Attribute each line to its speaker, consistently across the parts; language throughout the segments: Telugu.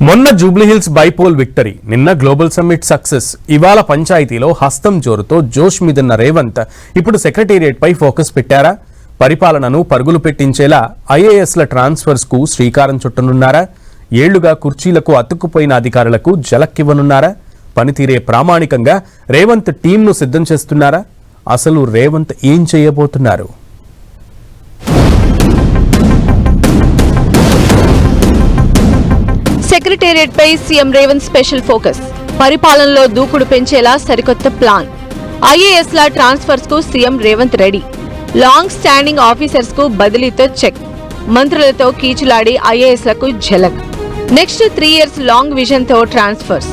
Speaker 1: మొన్న జూబ్లీహిల్స్ బైపోల్ విక్టరీ నిన్న గ్లోబల్ సమ్మిట్ సక్సెస్ ఇవాళ పంచాయతీలో హస్తం జోరుతో జోష్ మీదున్న రేవంత్ ఇప్పుడు సెక్రటేరియట్పై ఫోకస్ పెట్టారా? పరిపాలనను పరుగులు పెట్టించేలా ఐఏఎస్ల ట్రాన్స్ఫర్స్కు శ్రీకారం చుట్టనున్నారా? ఏళ్ళుగా కుర్చీలకు అతుక్కుపోయిన అధికారులకు జలక్కివ్వనున్నారా? పనితీరే ప్రామాణికంగా రేవంత్ టీంను సిద్ధం చేస్తున్నారా? అసలు రేవంత్ ఏం చేయబోతున్నారు?
Speaker 2: సెక్రటేరియట్ పై సీఎం రేవంత్ స్పెషల్ ఫోకస్. పరిపాలనలో దూకుడు పెంచేలా సరికొత్త ప్లాన్. ఐఏఎస్ ల ట్రాన్స్ఫర్స్కు CM Revanth ready. Long standing ఆఫీసర్స్కు బదిలీతో check. మంత్రులతో కీచులాడి ఐఏఎస్లకు ఝలక్. నెక్స్ట్ త్రీ ఇయర్స్ లాంగ్ విజన్తో ట్రాన్స్ఫర్స్.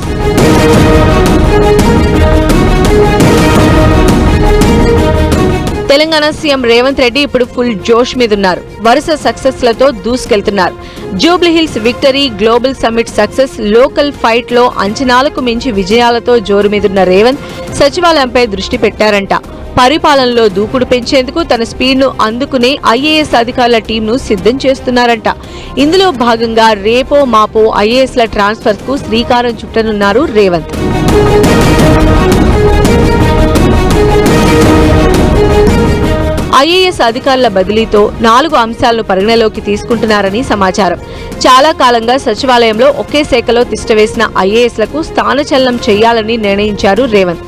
Speaker 2: తెలంగాణ సీఎం రేవంత్ రెడ్డి ఇప్పుడు ఫుల్ జోష్ మీదున్నారు. వరుస సక్సెస్లతో దూసుకెళ్తున్నారు. Jubilee Hills victory global summit success local ఫైట్లో అంచనాలకు మించి విజయాలతో జోరు మీదున్న రేవంత్ సచివాలయంపై దృష్టి పెట్టారంట. పరిపాలనలో దూకుడు పెంచేందుకు తన స్పీడ్ను అందుకునే ఐఏఎస్ అధికారుల టీంను సిద్ధం చేస్తున్నారంట. ఇందులో భాగంగా రేపో మాపో ఐఏఎస్ల ట్రాన్స్ఫర్కు ట్రాన్స్ఫర్కు శ్రీకారం చుట్టనున్నారు రేవంత్. ఐఏఎస్ అధికారుల బదిలీతో నాలుగు అంశాలను పరిగణలోకి తీసుకుంటున్నారని సమాచారం. చాలా కాలంగా సచివాలయంలో ఒకే శాఖలో తిష్టవేసిన ఐఏఎస్లకు స్థానచలనం చేయాలని నిర్ణయించారు రేవంత్.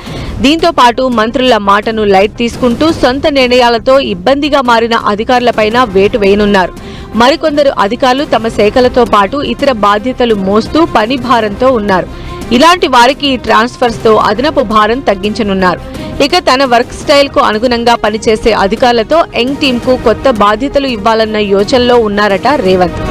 Speaker 2: దీంతో పాటు మంత్రుల మాటను లైట్ తీసుకుంటూ సొంత నిర్ణయాలతో ఇబ్బందిగా మారిన అధికారులపైన వేటు వేయనున్నారు. మరికొందరు అధికారులు తమ శాఖలతో పాటు ఇతర బాధ్యతలు మోస్తూ పని భారంతో ఉన్నారు. ఇలాంటి వారికి ఈ ట్రాన్స్ఫర్స్తో అదనపు భారం తగ్గించనున్నారు. ఇక తన వర్క్ స్టైల్కు అనుగుణంగా పనిచేసే అధికారులతో యంగ్ టీమ్కు కొత్త బాధ్యతలు ఇవ్వాలన్న యోచనలో ఉన్నారట రేవంత్.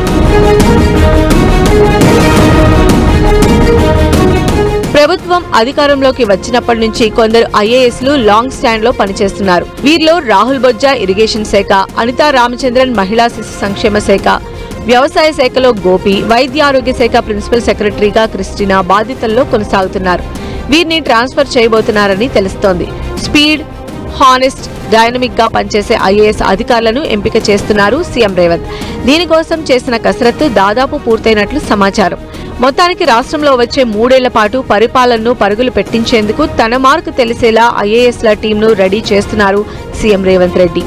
Speaker 2: ప్రభుత్వం అధికారంలోకి వచ్చినప్పటి నుంచి కొందరు ఐఏఎస్లు లాంగ్ స్టాండ్లో పనిచేస్తున్నారు. వీరిలో రాహుల్ బొజ్జా ఇరిగేషన్ శాఖ అనితా రామచంద్రన్ మహిళా శిశు సంక్షేమ శాఖ వ్యవసాయ శాఖలో గోపి వైద్య ఆరోగ్య శాఖ ప్రిన్సిపల్ సెక్రటరీగా క్రిస్టినా బాధ్యతల్లో కొనసాగుతున్నారు. వీరిని ట్రాన్స్ఫర్ చేయబోతున్నారని తెలుస్తోంది. స్పీడ్ హానెస్ట్ డైనమిక్గా పనిచేసే ఐఏఎస్ అధికారులను ఎంపిక చేస్తున్నారు సీఎం రేవంత్. దీనికోసం చేసిన కసరత్తు దాదాపు పూర్తయినట్లు సమాచారం. మొత్తానికి రాష్ట్రంలో వచ్చే మూడేళ్ళ పాటు పరిపాలనను పరుగులు పెట్టించేందుకు తన మార్కు తెలిసేలా ఐఏఎస్ల టీంను రెడీ చేస్తున్నారు సీఎం రేవంత్ రెడ్డి.